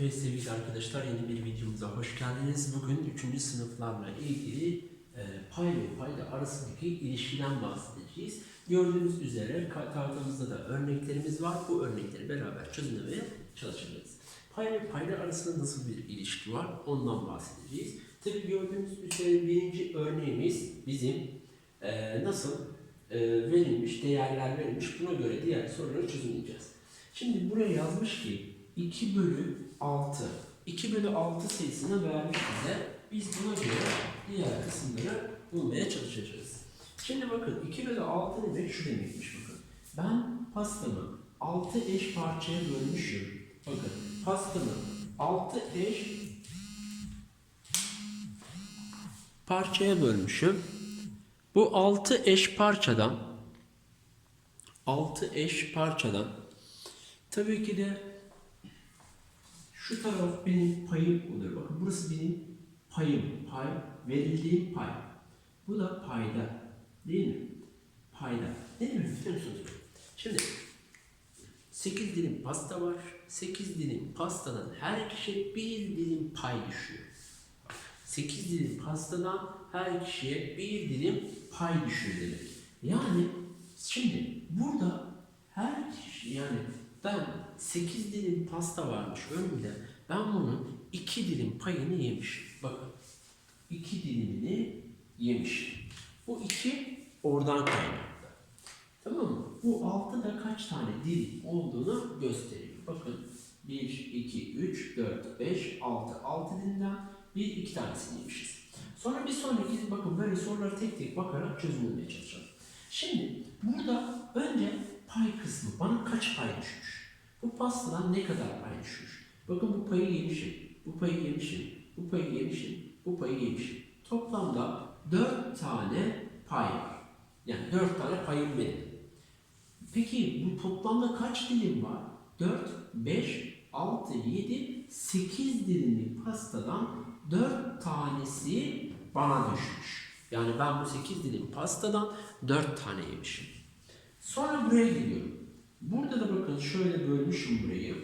Evet sevgili arkadaşlar yeni bir videomuza hoş geldiniz. Bugün 3. sınıflarla ilgili e, pay ve payda arasındaki ilişkiden bahsedeceğiz. Gördüğünüz üzere tahtamızda da örneklerimiz var. Bu örnekleri beraber çözümlemeye çalışacağız. Pay ve payda arasında nasıl bir ilişki var ondan bahsedeceğiz. Tabii gördüğünüz üzere birinci örneğimiz bizim e, nasıl e, verilmiş, değerler verilmiş buna göre diğer soruları çözümleyeceğiz. Şimdi buraya yazmış ki 2 bölü 6. 2 bölü 6 sayısını vermiş bize. Biz buna göre diğer kısımları bulmaya çalışacağız. Şimdi bakın 2 bölü 6 demek şu demekmiş bakın. Ben pastamı 6 eş parçaya bölmüşüm. Bakın pastamı 6 eş parçaya bölmüşüm. Bu 6 eş parçadan 6 eş parçadan tabii ki de şu taraf benim payım oluyor. Bakın burası benim payım. Pay, verildiğim pay. Bu da payda. Değil mi? Payda. Ne demek biliyor musunuz? Şimdi 8 dilim pasta var. 8 dilim pastadan her kişiye bir dilim pay düşüyor. 8 dilim pastadan her kişiye bir dilim pay düşüyor demek. Yani şimdi burada her kişi yani ben 8 dilim pasta varmış önümde. Ben bunun 2 dilim payını yemişim. Bakın 2 dilimini yemişim. Bu 2 oradan kaynaklı. Tamam mı? Bu altıda kaç tane dilim olduğunu gösteriyor. Bakın 1, 2, 3, 4, 5, 6. 6 dilimden bir iki tanesini yemişiz. Sonra bir sonraki bakın böyle soruları tek tek bakarak çözümlemeye çalışalım. Şimdi burada önce pay kısmı bana kaç pay düşmüş? Bu pastadan ne kadar pay düşmüş? Bakın bu payı yemişim, bu payı yemişim, bu payı yemişim, bu payı yemişim. Toplamda 4 tane pay var. Yani 4 tane payım benim. Peki bu toplamda kaç dilim var? 4, 5, 6, 7, 8 dilimlik pastadan 4 tanesi bana düşmüş. Yani ben bu 8 dilim pastadan 4 tane yemişim. Sonra buraya geliyorum. Burada da bakın şöyle bölmüşüm burayı.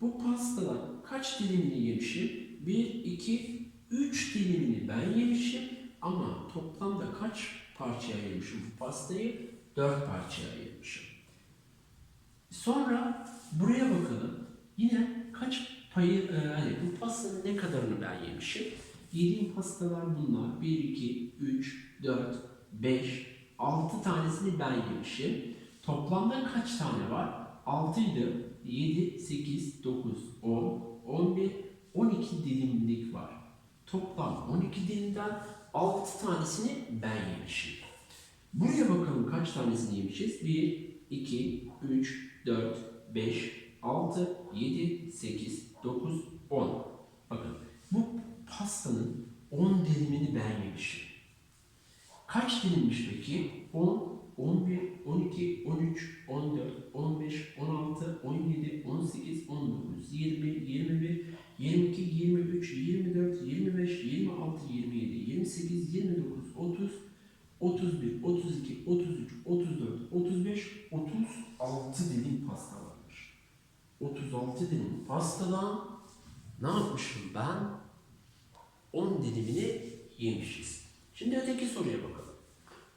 Bu pastadan kaç dilimini yemişim? 1, 2, 3 dilimini ben yemişim. Ama toplamda kaç parçaya yemişim bu pastayı? 4 parçaya yemişim. Sonra buraya bakalım. Yine kaç payı, e, hani bu pastanın ne kadarını ben yemişim? Yediğim pastalar bunlar. 1, 2, 3, 4, 5, 6 tanesini ben yemişim. Toplamda kaç tane var? 6 idi. 7, 8, 9, 10, 11, 12 dilimlik var. Toplam 12 dilimden 6 tanesini ben yemişim. Buraya bakalım kaç tanesini yemişiz? 1, 2, 3, 4, 5, 6, 7, 8, 9, 10. Bakın bu pastanın 10 dilimini ben yemişim. Kaç dilimmiş peki? 10, 11, 12, 13, 14, 15, 16, 17, 18, 19, 20, 21, 22, 23, 24, 25, 26, 27, 28, 29, 30, 31, 32, 33, 34, 35, 36 dilim pasta varmış. 36 dilim pastadan ne yapmışım ben? 10 dilimini yemişiz. Şimdi öteki soruya bakalım.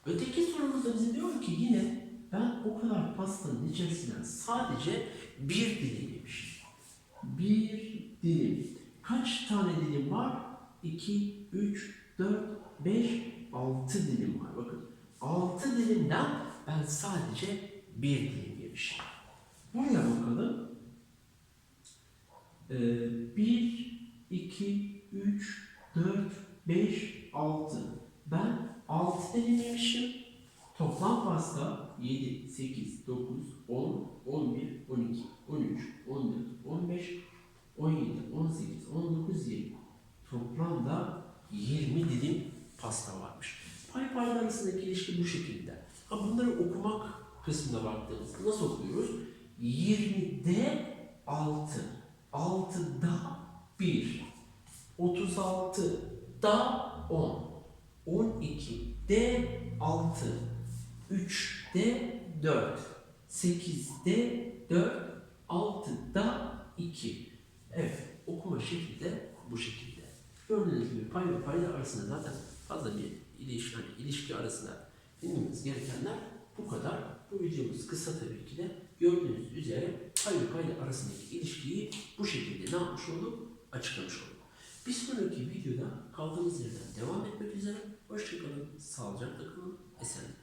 Öteki sorumuzda bize diyor ki yine ben o kadar pastanın içerisinden sadece bir dilim yemişim. Bir dilim. Kaç tane dilim var? 2, 3, 4, 5, 6 dilim var. Bakın 6 dilimden ben sadece bir dilim yemişim. Buraya bakalım. 1, 2, 3, 4, 5, 6. Ben 6 dilim yemişim. Toplam pasta 7, 8, 9, 10, 11, 12, 13, 14, 15, 17, 18, 19, 20. Toplamda 20 dilim pasta varmış. Pay paylar arasındaki ilişki bu şekilde. Ha bunları okumak kısmına baktığımızda nasıl okuyoruz? 20'de 6, 6'da 1, 36'da 10, 12'de 6, 3'de 4, 8'de 4, 6'da 2. Evet. okuma şekli de bu şekilde. Gördüğünüz gibi pay ve payda arasında zaten fazla bir ilişki, hani ilişki arasında bilmemiz gerekenler bu kadar. Bu videomuz kısa tabii ki de gördüğünüz üzere pay ve payda arasındaki ilişkiyi bu şekilde ne yapmış olduk? Açıklamış olduk. Bir sonraki videoda kaldığımız yerden devam etmek üzere. Hoşçakalın, sağlıcakla kalın, esenlikle.